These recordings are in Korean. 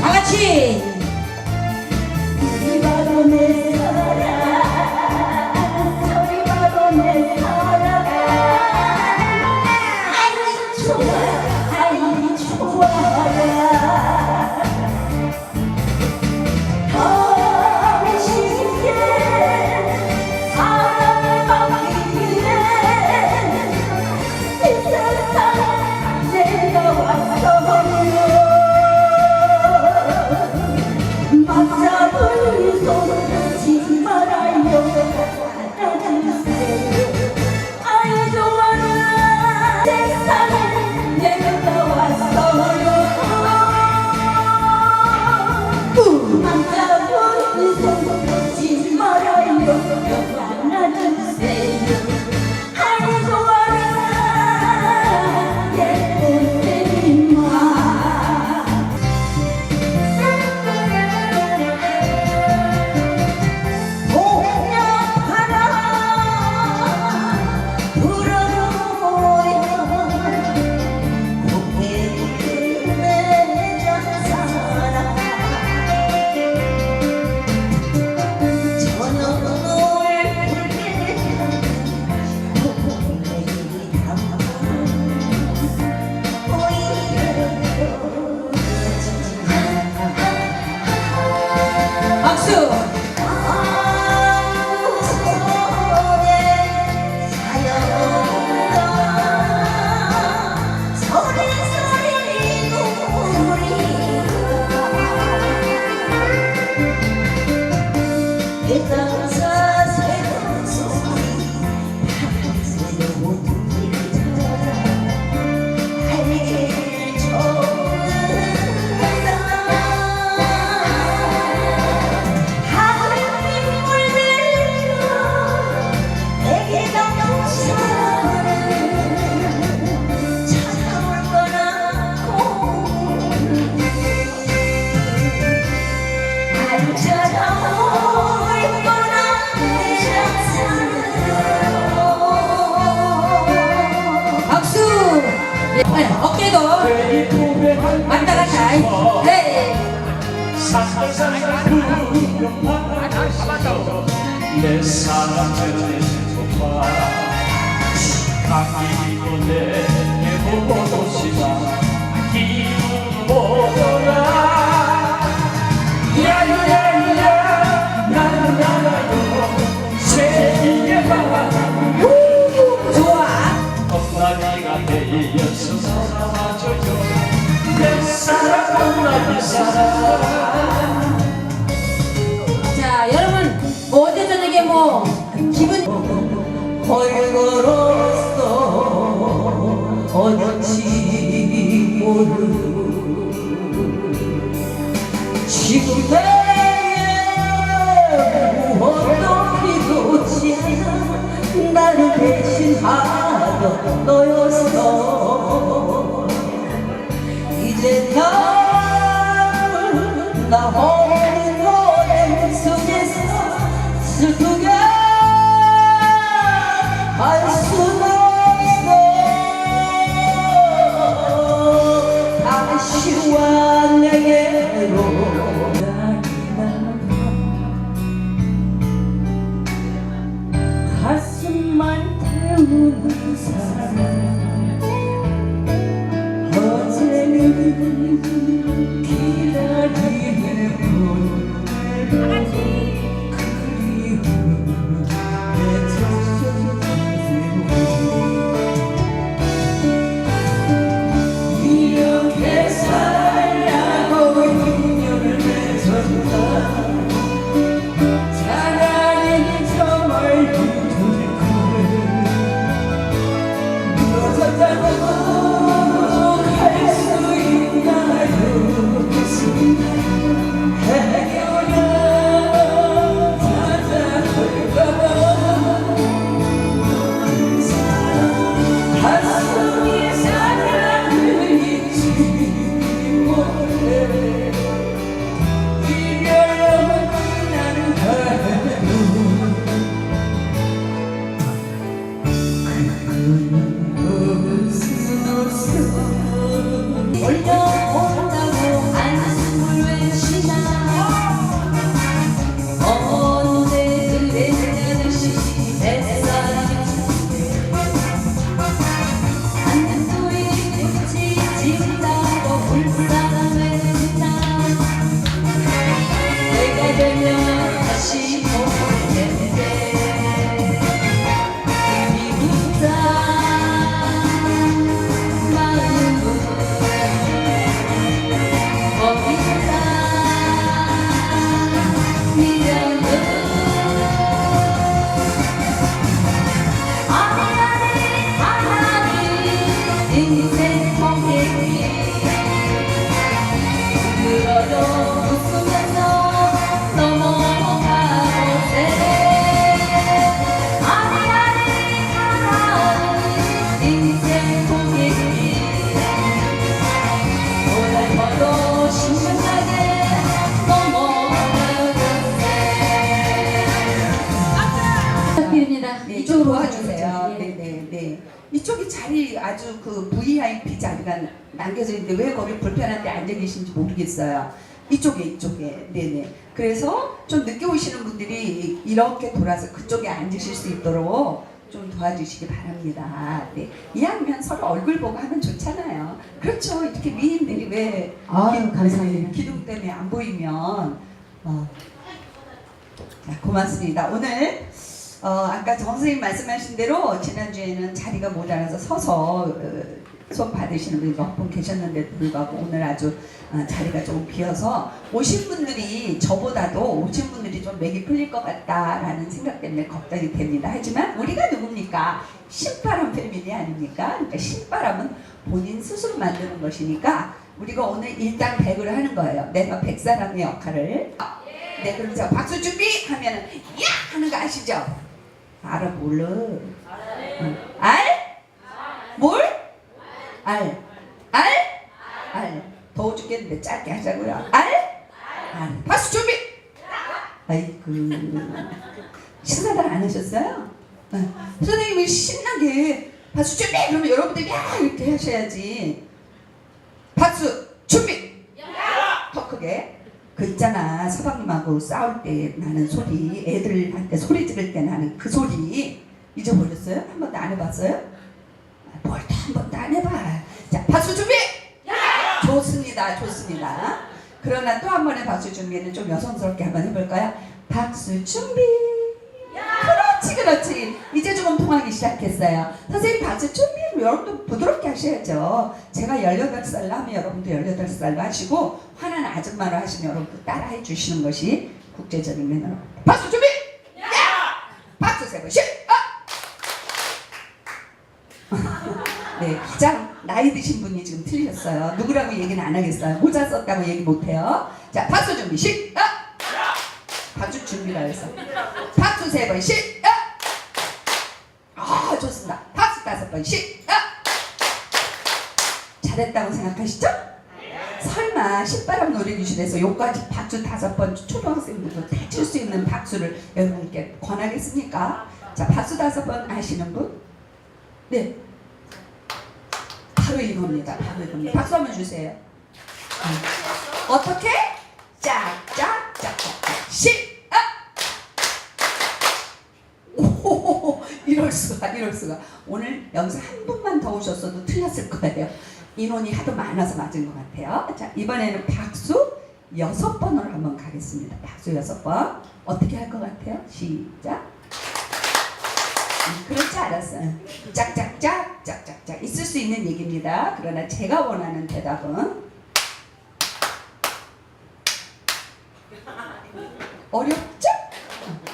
다 같이. 어깨도 왔다 갔다. 네. 내 사랑을 봐 감기도 내 해보고 싶어 기분 보더라 되어서 살아줘요 내 사랑 엄마니 사랑 자, 여러분 뭐 어제 저녁에 뭐 기분 걸걸었어. 어딘지 모르 지금 내게 무엇도 필요치 않아 나를 대신하 던 너였어. 이제 난나 홀린 노래 속에서 슬프게 할순 남겨져 있는데 왜 거기 불편한데 앉아 계신지 모르겠어요. 이쪽에 이쪽에 네네. 그래서 좀 늦게 오시는 분들이 이렇게 돌아서 그쪽에 앉으실 수 있도록 좀 도와주시기 바랍니다. 네. 이왕이면 서로 얼굴 보고 하면 좋잖아요. 그렇죠. 이렇게 미인들이 왜 아유, 기- 감사합니다. 기둥 때문에 안 보이면 어, 자, 고맙습니다. 오늘 어, 아까 정 선생님 말씀하신 대로 지난주에는 자리가 모자라서 서서 어, 수업 받으시는 분이 몇 분 계셨는데도 불구하고 오늘 아주 어, 자리가 조금 비어서 오신 분들이 저보다도 오신 분들이 좀 맥이 풀릴 것 같다라는 생각 때문에 걱정이 됩니다. 하지만 우리가 누굽니까? 신바람 패밀리 아닙니까? 그러니까 신바람은 본인 스스로 만드는 것이니까 우리가 오늘 일당 백을 하는 거예요. 내가 백 사람의 역할을. 네, 그럼 자 박수 준비 하면은 야 하는 거 아시죠? 알아 몰라. 응. 알? 뭘? 알. 알? 알. 더워 죽겠는데 짧게 하자고요. 알? 알. 박수 준비. 아이고. 식사들 안 하셨어요? 응. 선생님이 신나게 박수 준비 그러면 여러분들이 야 이렇게 하셔야지. 박수 준비. 더 크게. 그 있잖아 서방님하고 싸울 때 나는 소리 애들한테 소리 지를 때 나는 그 소리 잊어버렸어요? 한 번도 안 해봤어요? 안 해봐. 자 박수 준비! 좋습니다 좋습니다. 그러나 또 한 번의 박수 준비는 좀 여성스럽게 한번 해볼까요? 박수 준비! 그렇지 그렇지. 이제 조금 통하기 시작했어요. 선생님 박수 준비 여러분도 부드럽게 하셔야죠. 제가 18살로 하면 여러분도 18살로 하시고 화난 아줌마로 하시면 여러분도 따라 해 주시는 것이 국제적인 매너로. 박수 준비 야! 박수 세 번씩 아! 네 가장 나이 드신 분이 지금 틀리셨어요. 누구라고 얘기는 안 하겠어요. 모자 썼다고 얘기 못 해요. 자 박수 준비 시작 박수 준비라 해서. 박수 세 번씩 아 좋습니다. 박수 다섯 번씩 잘했다고 생각하시죠? 설마 신바람 놀이기술에서 요까지 박수 다섯 번 초등학생들도 다 칠 수 있는 박수를 여러분께 권하겠습니까? 자 박수 다섯 번 아시는 분? 네 바로 이겁니다. 바로 이겁니다 박수 한번 주세요. 음. 어떻게? 짝짝짝짝짝. 시작 오 이럴 수가 이럴 수가. 오늘 여기서 한 분만 더 오셨어도 틀렸을 거예요. 인원이 하도 많아서 맞은 것 같아요. 자 이번에는 박수 여섯 번으로 한번 가겠습니다. 박수 여섯 번. 어떻게 할 것 같아요? 시작. 음, 그렇지 않았어요 짝짝짝 짝짝짝 있을 수 있는 얘기입니다 그러나 제가 원하는 대답은 어렵죠?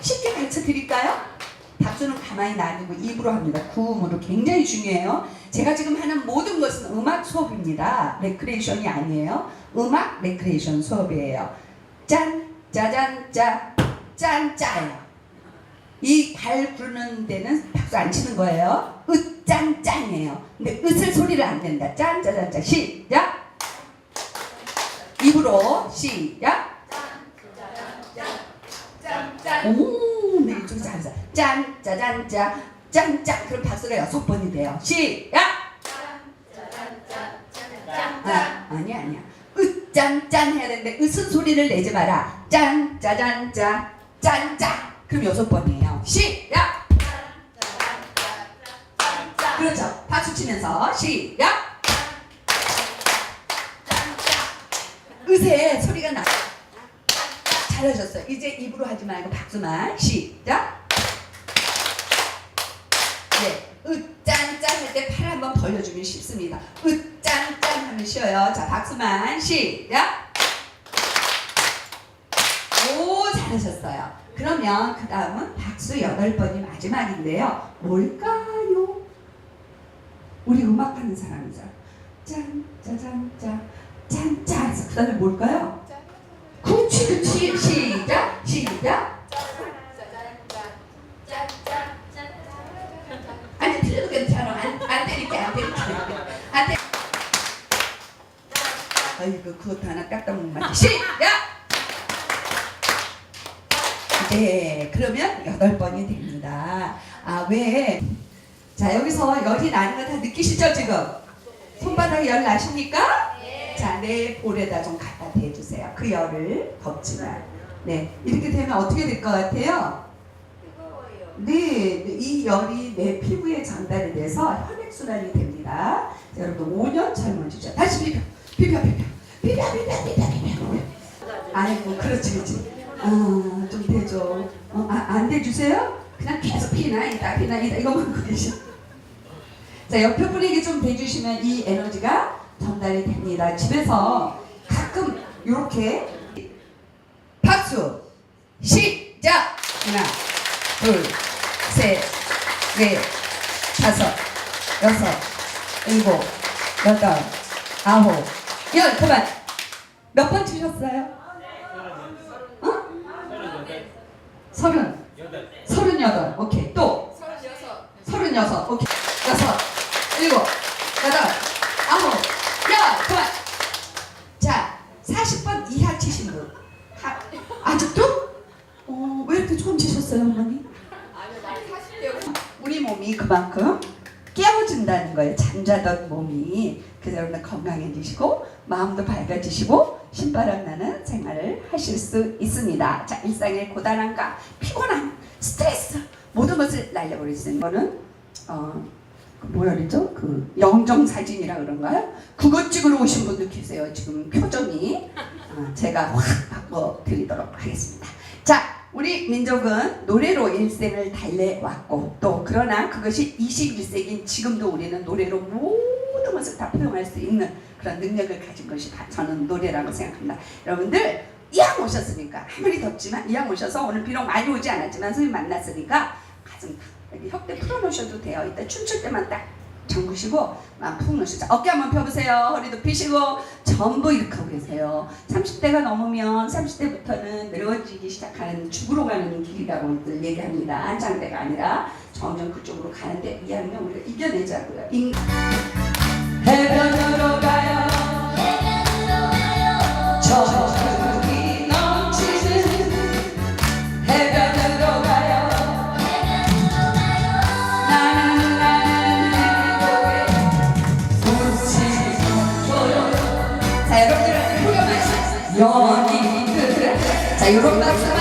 쉽게 가르쳐 드릴까요? 박수는 가만히 놔두고 입으로 합니다. 구음으로 굉장히 중요해요. 제가 지금 하는 모든 것은 음악 수업입니다. 레크레이션이 아니에요. 음악 레크레이션 수업이에요. 짠, 짜잔, 짜, 짠, 짜예요. 이 발 부르는 데는 박수 안 치는 거예요. 으, 짠, 짠이에요. 근데 으슬 소리를 안 낸다. 짠, 짜잔, 짜. 시작. 입으로 시작. 오, 네, 이쪽 잘했어. 짠, 짜잔, 짜, 짠, 짠. 그럼 박수가 여섯 번이 돼요. 시작. 아, 아니야, 아니야. 으, 짠, 짠 해야 되는데 으슨 소리를 내지 마라. 짠, 짜잔, 짜, 짠, 짠. 그럼 여섯 번이에요. 시작. 그렇죠. 박수 치면서 시작. 으세 소리가 나. 잘하셨어요. 이제 입으로 하지 말고 박수만 시작. 네, 으짠짠 할 때 팔 한번 벌려주면 쉽습니다. 으짠짠 하면 쉬어요. 자, 박수만 시작. 오, 잘하셨어요. 그러면 그 다음은 박수 여덟 번이 마지막인데요. 뭘까요? 우리 음악하는 사람이죠. 짠, 짜잔, 짜, 짠, 짠. 해서 그 다음에 뭘까요? 그렇지, 그렇지. 시작, 시작. 아니, 틀려도 괜찮아. 안, 안 때릴게, 안 때릴게. 안 때. 아이고, 그것도 하나 깎다 못 맞지. 시작! 네, 그러면 여덟 번이 됩니다. 아, 왜? 자, 여기서 열이 나는 거 다 느끼시죠, 지금? 손바닥에 열 나십니까? 자, 내 볼에다 좀 갖다 대주세요. 그 열을 덥지만. 네, 이렇게 되면 어떻게 될 것 같아요? 네, 이 열이 내 피부에 전달이 돼서 혈액순환이 됩니다. 자, 여러분 5년 젊어지죠. 다시 비벼, 비벼, 비벼, 비벼, 비벼, 비벼, 비벼. 아이고, 그렇지, 그렇지. 아, 좀 되죠. 어, 아, 안 대주세요? 그냥 계속 피나이다 피나이다 이거만 하고 계셔. 자 옆에 분에게 좀 대주시면 이 에너지가 전달이 됩니다. 집에서 가끔 이렇게 박수 시작 하나 둘 셋 넷 다섯 여섯 일곱 여덟 아홉 열 그만 몇 번 치셨어요? 어? 서른. 서른여덟. 오케이. 또. 서른여섯. 오케이. 여섯. 일곱. 여덟. 아홉. 열 자 40번 이하 치신 분. 하- 아직도? 어, 왜 이렇게 처음 치셨어요 어머니? 우리 몸이 그만큼 깨워준다는 거예요. 잠자던 몸이 그래서 여러분 건강해지시고 마음도 밝아지시고 신바람 나는 생활을 하실 수 있습니다. 자 일상의 고단함과 피곤함, 스트레스 모든 것을 날려버릴 수 있는 거는 어그 뭐라 그러죠? 그 영정 사진이라 그런가요? 그것 찍으러 오신 분도 계세요. 지금 표정이 어, 제가 확 바꿔 드리도록 하겠습니다. 자, 우리 민족은 노래로 일생을 달래왔고 또 그러나 그것이 21세기인 지금도 우리는 노래로 모든 것을 다 표현할 수 있는 그런 능력을 가진 것이 다 저는 노래라고 생각합니다. 여러분들 이왕 오셨으니까 아무리 덥지만 이왕 오셔서 오늘 비록 많이 오지 않았지만 선생님 만났으니까 가슴 여기 혁대 풀어놓으셔도 돼요. 이따 춤출 때만 딱 잠그시고 마음 푹 놓으시죠. 어깨 한번 펴보세요. 허리도 펴시고 전부 이렇게 하고 계세요. 30대가 넘으면 30대부터는 늙어지기 시작하는 죽으러 가는 길이라고 얘기합니다. 한창대가 아니라 점점 그쪽으로 가는데 이왕이면 우리가 이겨내자고요. 인... 해변으로 가요. 저 연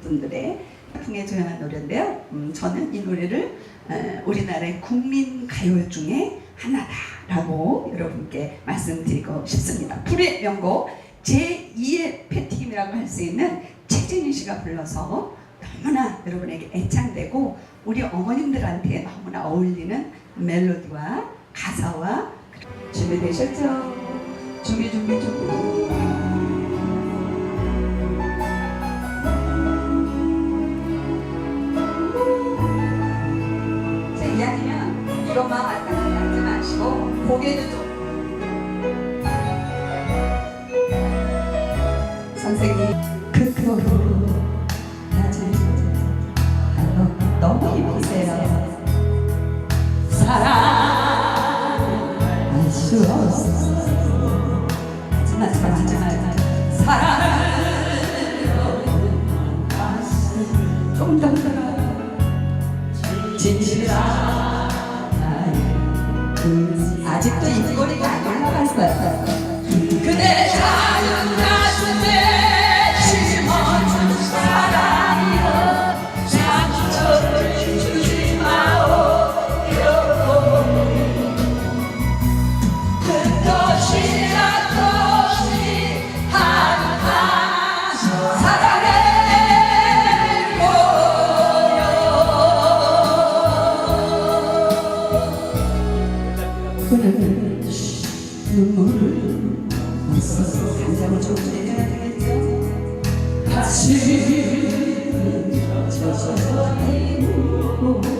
분들의 풍에 조연한 노래인데요. 음, 저는 이 노래를 어, 우리나라의 국민 가요 중에 하나다라고 여러분께 말씀드리고 싶습니다. 불의 명곡 제2의 패티김이라고 할 수 있는 최진희 씨가 불러서 너무나 여러분에게 애창되고 우리 어머님들한테 너무나 어울리는 멜로디와 가사와 준비되셨죠? 준비 준비 준비 이것만 왔다 갔다 하지 마시고 고개도 좀. 선생님 크크 낮은 하루 너무 힘드세요. 사랑할 수 없어. 하지마 하지마 사랑을 좀더. 진실한 그 아직도 입꼬리가 안 올라갔어요 입